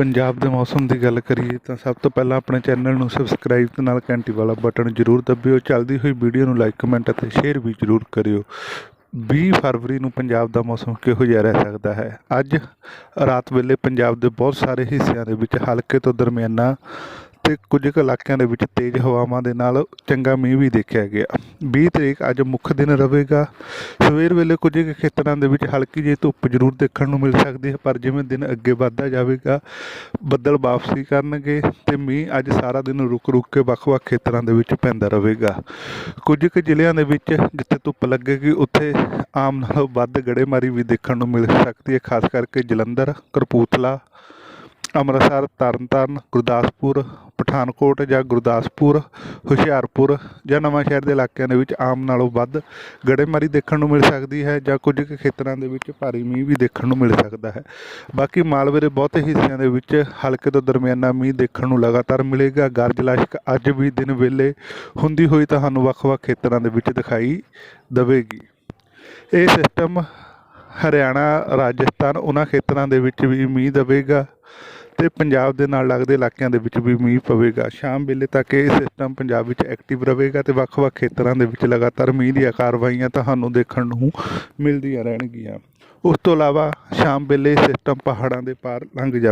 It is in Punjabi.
ਪੰਜਾਬ ਦੇ ਮੌਸਮ ਦੀ ਗੱਲ ਕਰੀਏ ਤਾਂ ਸਭ ਤੋਂ ਪਹਿਲਾਂ ਆਪਣੇ ਚੈਨਲ ਨੂੰ ਸਬਸਕ੍ਰਾਈਬ ਤੇ ਨਾਲ ਘੰਟੀ ਵਾਲਾ ਬਟਨ ਜ਼ਰੂਰ ਦਬਿਓ। ਚੱਲਦੀ ਹੋਈ ਵੀਡੀਓ ਨੂੰ ਲਾਈਕ ਕਮੈਂਟ ਅਤੇ ਸ਼ੇਅਰ ਵੀ ਜ਼ਰੂਰ ਕਰਿਓ। 20 ਫਰਵਰੀ ਨੂੰ ਪੰਜਾਬ ਦਾ ਮੌਸਮ ਕਿਹੋ ਜਿਹਾ ਰਹਿ ਸਕਦਾ ਹੈ? ਅੱਜ ਰਾਤ ਵੇਲੇ ਪੰਜਾਬ ਦੇ ਬਹੁਤ ਸਾਰੇ ਹਿੱਸਿਆਂ ਦੇ ਵਿੱਚ ਹਲਕੇ ਤੋਂ ਦਰਮਿਆਨਾ ਤੇ ਕੁਝ ਕੁ ਇਲਾਕਿਆਂ ਦੇ ਵਿੱਚ ਤੇਜ਼ ਹਵਾਵਾਂ ਦੇ ਨਾਲ ਚੰਗਾ ਮੀਂਹ ਵੀ ਦੇਖਿਆ ਗਿਆ। 20 ਤਰੀਕ ਅੱਜ ਮੁੱਖ ਦਿਨ ਰਹੇਗਾ। ਸਵੇਰ ਵੇਲੇ ਕੁਝ ਕੁ ਖੇਤਰਾਂ ਦੇ ਵਿੱਚ ਹਲਕੀ ਜਿਹੀ ਧੁੱਪ ਜ਼ਰੂਰ ਦੇਖਣ ਨੂੰ ਮਿਲ ਸਕਦੀ ਹੈ, ਪਰ ਜਿਵੇਂ ਦਿਨ ਅੱਗੇ ਵੱਧਦਾ ਜਾਵੇਗਾ, ਬੱਦਲ ਵਾਪਸੀ ਕਰਨਗੇ ਤੇ ਮੀਂਹ ਅੱਜ ਸਾਰਾ ਦਿਨ ਰੁਕ ਰੁਕ ਕੇ ਵੱਖ-ਵੱਖ ਖੇਤਰਾਂ ਦੇ ਵਿੱਚ ਪੈਂਦਾ ਰਹੇਗਾ। ਕੁਝ ਕੁ ਜ਼ਿਲ੍ਹਿਆਂ ਦੇ ਵਿੱਚ ਜਿੱਥੇ ਧੁੱਪ ਲੱਗੇਗੀ, ਉੱਥੇ ਆਮ ਨਾਲੋਂ ਵੱਧ ਗੜੇਮਾਰੀ ਵੀ ਦੇਖਣ ਨੂੰ ਮਿਲ ਸਕਦੀ ਹੈ, ਖਾਸ ਕਰਕੇ ਜਲੰਧਰ, ਕਪੂਰਥਲਾ, ਅੰਮ੍ਰਿਤਸਰ, ਤਰਨਤਾਰਨ, ਗੁਰਦਾਸਪੁਰ ਪਠਾਨਕੋਟ ਜਾਂ ਗੁਰਦਾਸਪੁਰ, ਹੁਸ਼ਿਆਰਪੁਰ ਜਾਂ ਨਵਾਂ ਸ਼ਹਿਰ ਦੇ ਇਲਾਕਿਆਂ ਦੇ ਵਿੱਚ ਆਮ ਨਾਲੋਂ ਵੱਧ ਗੜੇਮਾਰੀ ਦੇਖਣ ਨੂੰ ਮਿਲ ਸਕਦੀ ਹੈ ਜਾਂ ਕੁਝ ਕੁ ਖੇਤਰਾਂ ਦੇ ਵਿੱਚ ਭਾਰੀ ਮੀਂਹ ਵੀ ਦੇਖਣ ਨੂੰ ਮਿਲ ਸਕਦਾ ਹੈ। ਬਾਕੀ ਮਾਲਵੇ ਦੇ ਬਹੁਤੇ ਹਿੱਸਿਆਂ ਦੇ ਵਿੱਚ ਹਲਕੇ ਤੋਂ ਦਰਮਿਆਨਾ ਮੀਂਹ ਦੇਖਣ ਨੂੰ ਲਗਾਤਾਰ ਮਿਲੇਗਾ। ਗਰਜ ਲਾਸ਼ਕ ਅੱਜ ਵੀ ਦਿਨ ਵੇਲੇ ਹੁੰਦੀ ਹੋਈ ਤੁਹਾਨੂੰ ਵੱਖ-ਵੱਖ ਖੇਤਰਾਂ ਦੇ ਵਿੱਚ ਦਿਖਾਈ ਦੇਵੇਗੀ। ਇਹ ਸਿਸਟਮ ਹਰਿਆਣਾ, ਰਾਜਸਥਾਨ, ਉਹਨਾਂ ਖੇਤਰਾਂ ਦੇ ਵਿੱਚ ਵੀ ਮੀਂਹ ਦੇਵੇਗਾ। ਤੇ ਪੰਜਾਬ ਦੇ ਨਾਲ ਲੱਗਦੇ ਇਲਾਕਿਆਂ ਦੇ ਵਿੱਚ ਵੀ ਮੀਂਹ ਪਵੇਗਾ। ਸ਼ਾਮ ਵੇਲੇ ਤੱਕ ਇਹ ਸਿਸਟਮ ਪੰਜਾਬ ਵਿੱਚ ਐਕਟਿਵ ਰਹੇਗਾ ਤੇ ਵੱਖ-ਵੱਖ ਖੇਤਰਾਂ ਦੇ ਵਿੱਚ ਲਗਾਤਾਰ ਮੀਂਹ ਦੀਆਂ ਕਾਰਵਾਈਆਂ ਤੁਹਾਨੂੰ ਦੇਖਣ ਨੂੰ ਮਿਲਦੀਆਂ ਰਹਿਣਗੀਆਂ। ਉਸ ਤੋਂ ਇਲਾਵਾ ਸ਼ਾਮ ਵੇਲੇ ਸਿਸਟਮ ਪਹਾੜਾਂ ਦੇ ਪਾਰ ਲੰਘ ਜਾਵੇ